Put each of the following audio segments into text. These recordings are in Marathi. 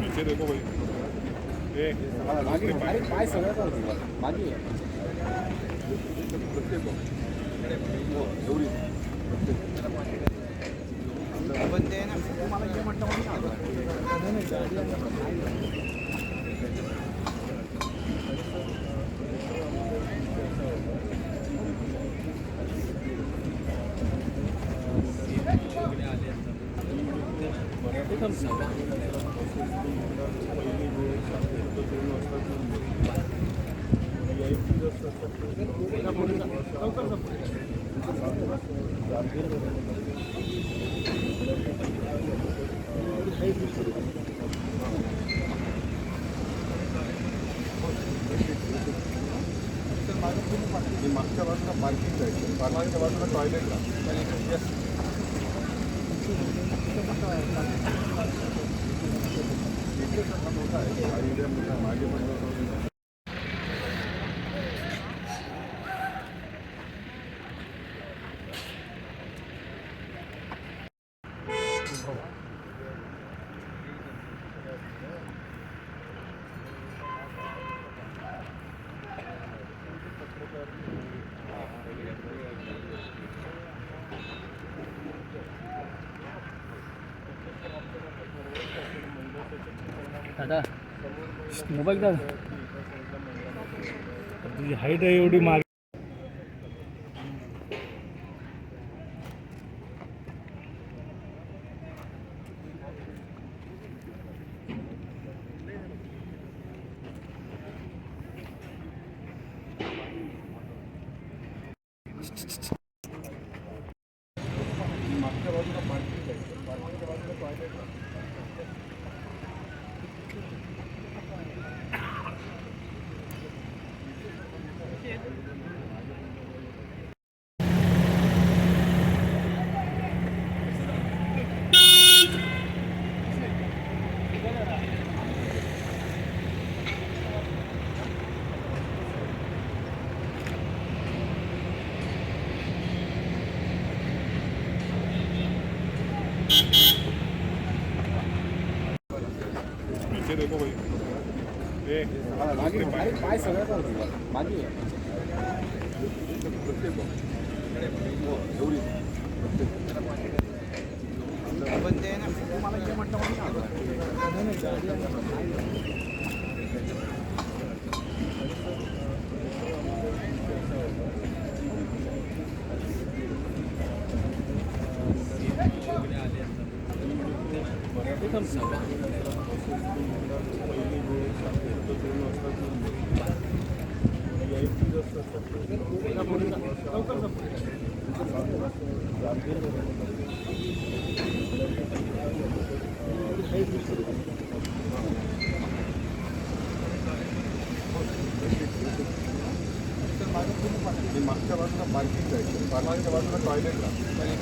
Mercedes como yo. Eh, 많이 पाय सगळं चालतो मागे मागच्या बाजूला पार्किंग जायचं पार्किंगच्या बाजूला टॉयलेटला मागे पण दादा मोबाईल दादा तुझी हाईट आहे एवढी मागे मागच्या बाजूला पार्किंग पार्किंगच्या बाजूला टॉयलेटला पीछे becomes मागच्या बाजूला पार्किंग जायचं मागच्या बाजूला टॉयलेटला मागे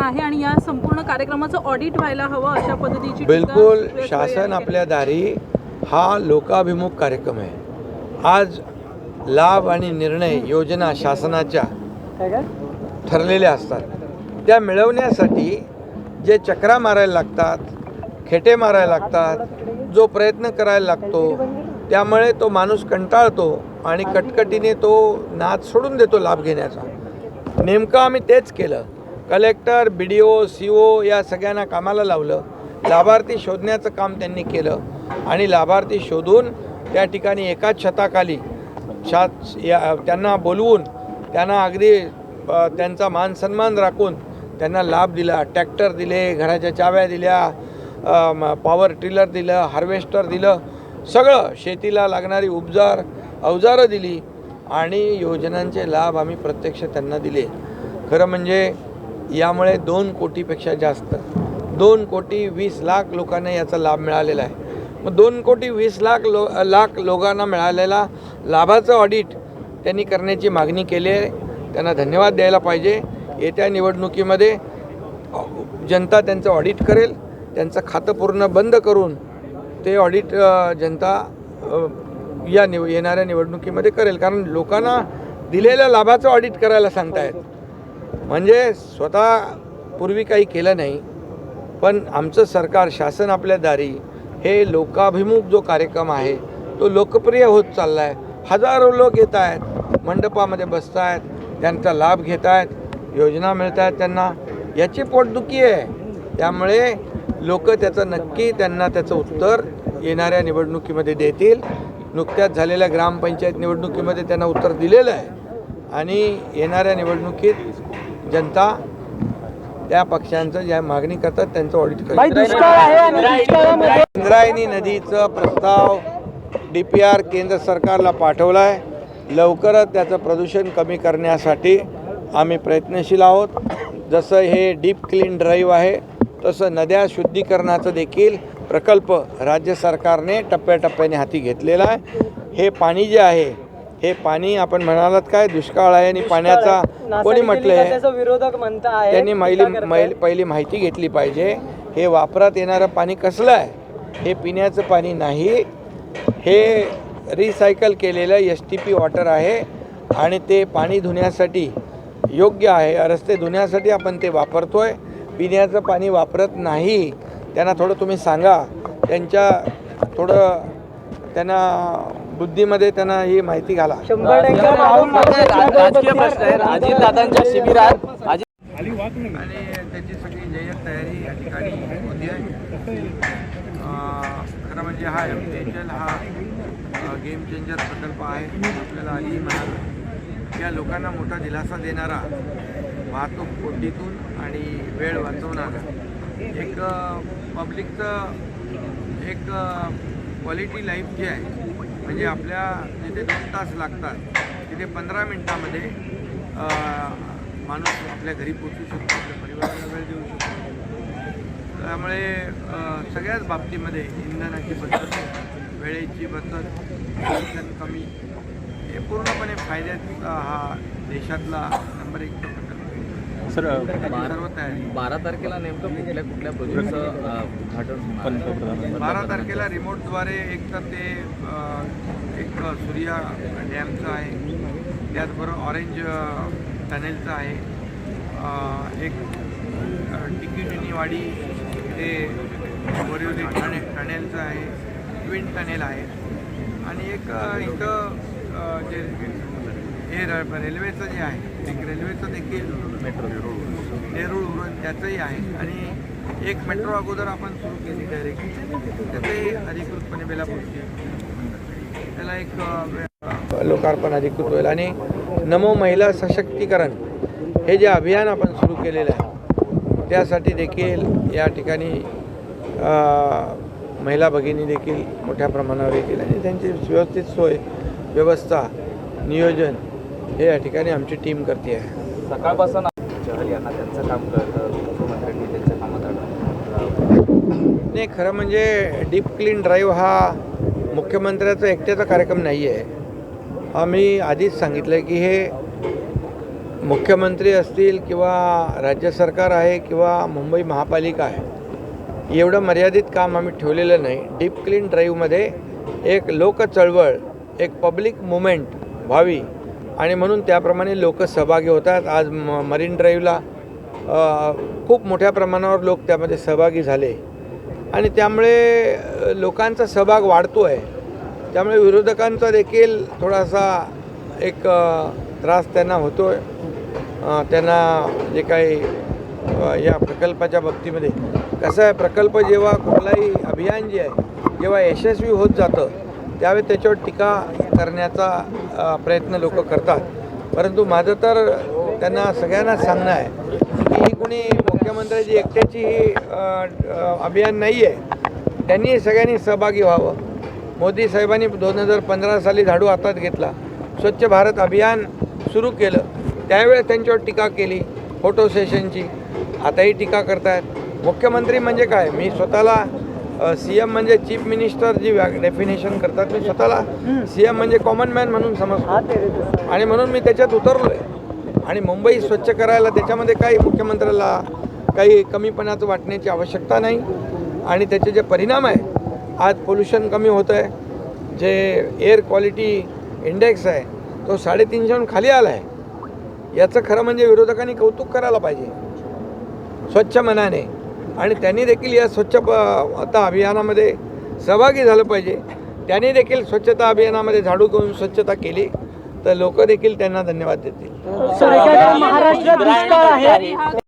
आहे आणि या संपूर्ण कार्यक्रमाचं ऑडिट व्हायला हवं अशा पद्धतीची बिलकुल शासन आपल्या दारी हा लोकाभिमुख कार्यक्रम आहे. आज लाभ आणि निर्णय योजना शासनाच्या ठरलेल्या असतात. त्या मिळवण्यासाठी जे चक्रा मारायला लागतात खेटे मारायला लागतात जो प्रयत्न करायला लागतो त्यामुळे तो माणूस कंटाळतो. आणि कटकटीने तो नाद सोडून देतो लाभ घेण्याचा. नेमकं आम्ही तेच केलं. Collector B D O C O या सगळ्यांना कामाला लावलं. लाभार्थी शोधण्याचं काम त्यांनी केलं. आणि लाभार्थी शोधून त्या ठिकाणी एकाच छताखाली छा या त्यांना बोलवून त्यांना अगदी त्यांचा मान सन्मान राखून त्यांना लाभ दिला. ट्रॅक्टर दिले घराच्या चाव्या दिल्या पॉवर टिलर दिलं हार्वेस्टर दिलं. सगळं शेतीला लागणारी उपजार अवजारं दिली आणि योजनांचे लाभ आम्ही प्रत्यक्ष त्यांना दिले. खरं म्हणजे यामुळे दोन कोटीपेक्षा जास्त दोन कोटी वीस लाख लोकांना याचा लाभ मिळालेला आहे. मग दोन कोटी वीस लाख लो लाख लोकांना मिळालेला लाभाचं ऑडिट त्यांनी करण्याची मागणी केली आहे. त्यांना धन्यवाद द्यायला पाहिजे. येत्या निवडणुकीमध्ये जनता त्यांचं ऑडिट करेल. त्यांचं खातं पूर्ण बंद करून ते ऑडिट जनता या निव येणाऱ्या निवडणुकीमध्ये करेल. कारण लोकांना दिलेल्या लाभाचं ऑडिट करायला सांगतायत. म्हणजे स्वतः पूर्वी काही केलं नाही पण आमचं सरकार शासन आपल्या दारी हे लोकाभिमुख जो कार्यक्रम आहे तो लोकप्रिय होत चालला आहे हजारो लोक येत आहेत मंडपामध्ये बसत आहेत त्यांचा लाभ घेत आहेत योजना मिळत आहेत त्यांना. याची पोटदुखी आहे. त्यामुळे लोक त्याचं नक्की त्यांना त्याचं उत्तर येणाऱ्या निवडणुकीमध्ये देतील. नुकत्याच झालेल्या ग्रामपंचायत निवडणुकीमध्ये त्यांना उत्तर दिलेलं आहे. आणि येणाऱ्या निवडणुकीत जनता त्या पक्षांचं ज्या मागणी करतात त्यांचं ऑडिट इंद्रायणी नदीचं प्रस्ताव डी पी आर केंद्र सरकारला पाठवला आहे लवकरच त्याचं प्रदूषण कमी करण्यासाठी आम्ही प्रयत्नशील आहोत. जसं हे डीप क्लीन ड्राईव्ह आहे तसं नद्या शुद्धीकरणाचं देखील प्रकल्प राज्य सरकारने टप्प्याटप्प्याने हाती घेतलेला आहे. हे पाणी जे आहे हे पाणी आपण म्हणालात काय दुष्काळ आहे आणि पाण्याचा कोणी म्हटलंय? विरोधक म्हणता आहे त्यांनी मैल पहिली माहिती घेतली पाहिजे. हे वापरात येणारं पाणी कसलं आहे? हे पिण्याचं पाणी नाही. हे रिसायकल केलेलं एस टी पी वॉटर आहे आणि ते पाणी धुण्यासाठी योग्य आहे. रस्ते धुण्यासाठी आपण ते वापरतोय. पिण्याचं पाणी वापरत नाही. त्यांना थोडं तुम्ही सांगा. त्यांच्या थोडं त्यांना बुद्धीमध्ये त्यांना ही माहिती घाला. शंभर टक्के राजकीय प्रश्न आहे अजित दादांच्या शिबिरात. आणि त्याची सगळी जय्यत तयारी या ठिकाणी होती आहे. अं, खरं म्हणजे हा एम एच एल हा गेम चेंजर प्रकल्प आहे. आपल्याला आधी म्हणाल या लोकांना मोठा दिलासा देणारा वाहतूक कोंडीतून आणि वेळ वाचवणारा एक पब्लिकचं एक क्वालिटी लाईफ जी आहे म्हणजे आपल्या जिथे दोन तास लागतात तिथे पंधरा मिनटामध्ये माणूस आपल्या घरी पोचू शकतो आपल्या परिवाराला वेळ देऊ शकतो. त्यामुळे सगळ्याच बाबतीमध्ये इंधनाची बचत वेळेची बचत कमी हे पूर्णपणे फायद्याचा हा देशातला नंबर एक सर बारा तारखेला नेमकं कुठल्या कुठल्या प्रोजेक्टचं उद्घाटन आहे? बारा तारखेला रिमोटद्वारे एक तर ते एक सूर्या डॅमचं आहे. त्याचबरोबर ऑरेंज टनेलचं आहे. एक टिकीटिनीवाडी ते बोरिवली टने टनेलचं आहे. ट्विन टनेल आहे. आणि एक इथं जे हे र- रेल्वेचं जे आहे एक रेल्वेचं देखील मेट्रो नेरूळ उरण त्याचंही आहे. आणि एक मेट्रो अगोदर आपण सुरू केली डायरेक्ट त्याचंही अधिकृतपणे बेलापूरची त्याला एक लोकार्पण अधिकृत होईल. आणि नमो महिला सशक्तीकरण हे जे अभियान आपण सुरू केलेलं आहे त्यासाठी देखील या ठिकाणी महिला भगिनी देखील मोठ्या प्रमाणावर येतील. आणि त्यांची व्यवस्थित सोय व्यवस्था नियोजन हे या ठिकाणी आमची टीम करते आहे. सकाळपासून यांना त्यांचं काम कळतं मुख्यमंत्र्यांनी त्यांच्या कामात अडवलं. नाही खरं म्हणजे डीप क्लीन ड्राईव्ह हा मुख्यमंत्र्याचा एकट्याचा कार्यक्रम नाही आहे. हा मी आधीच सांगितलं आहे की हे मुख्यमंत्री असतील किंवा राज्य सरकार आहे किंवा मुंबई महापालिका आहे एवढं मर्यादित काम आम्ही ठेवलेलं नाही. डीप क्लीन ड्राईव्हमध्ये एक लोक चळवळ एक पब्लिक मुवमेंट व्हावी आणि म्हणून त्याप्रमाणे लोक सहभागी होतात. आज म मरीन ड्राईव्हला खूप मोठ्या प्रमाणावर लोक त्यामध्ये सहभागी झाले. आणि त्यामुळे लोकांचा सहभाग वाढतो आहे त्यामुळे विरोधकांचा देखील थोडासा एक त्रास त्यांना होतो आहे त्यांना जे काही या प्रकल्पाच्या बाबतीमध्ये कसं आहे प्रकल्प जेव्हा कुठलाही अभियान जे आहे जेव्हा यशस्वी होत जातं त्यावेळी त्याच्यावर टीका करण्याचा प्रयत्न लोक करतात. परंतु माझं तर त्यांना सगळ्यांना सांगणं आहे की ही कुणी मुख्यमंत्र्याची एकट्याची ही अभियान नाही आहे त्यांनी सगळ्यांनी सहभागी व्हावं. मोदी साहेबांनी दोन हजार पंधरा साली झाडू हातात घेतला स्वच्छ भारत अभियान सुरू केलं त्यावेळेस त्यांच्यावर टीका केली फोटो सेशनची. आताही टीका करतायत. मुख्यमंत्री म्हणजे काय? मी स्वतःला सी एम म्हणजे चीफ मिनिस्टर जी डेफिनेशन करतात मी स्वतःला सी एम म्हणजे कॉमन मॅन म्हणून समजतो. आणि म्हणून मी त्याच्यात उतरलो आहे आणि मुंबई स्वच्छ करायला त्याच्यामध्ये काही मुख्यमंत्र्याला काही कमीपणाचं वाटण्याची आवश्यकता नाही. आणि त्याचे जे परिणाम आहे आज पोल्युशन कमी होतं आहे जे एअर क्वालिटी इंडेक्स आहे तो साडेतीनशेहून खाली आला आहे याचं खरं म्हणजे विरोधकांनी कौतुक करायला पाहिजे. स्वच्छ मनाने. आणि त्यांनी देखील या स्वच्छ प आता अभियानामध्ये सहभागी झालं पाहिजे. त्यांनी देखील स्वच्छता अभियानामध्ये झाडू घेऊन स्वच्छता केली. तर लोक देखील त्यांना धन्यवाद देतील. महाराष्ट्रात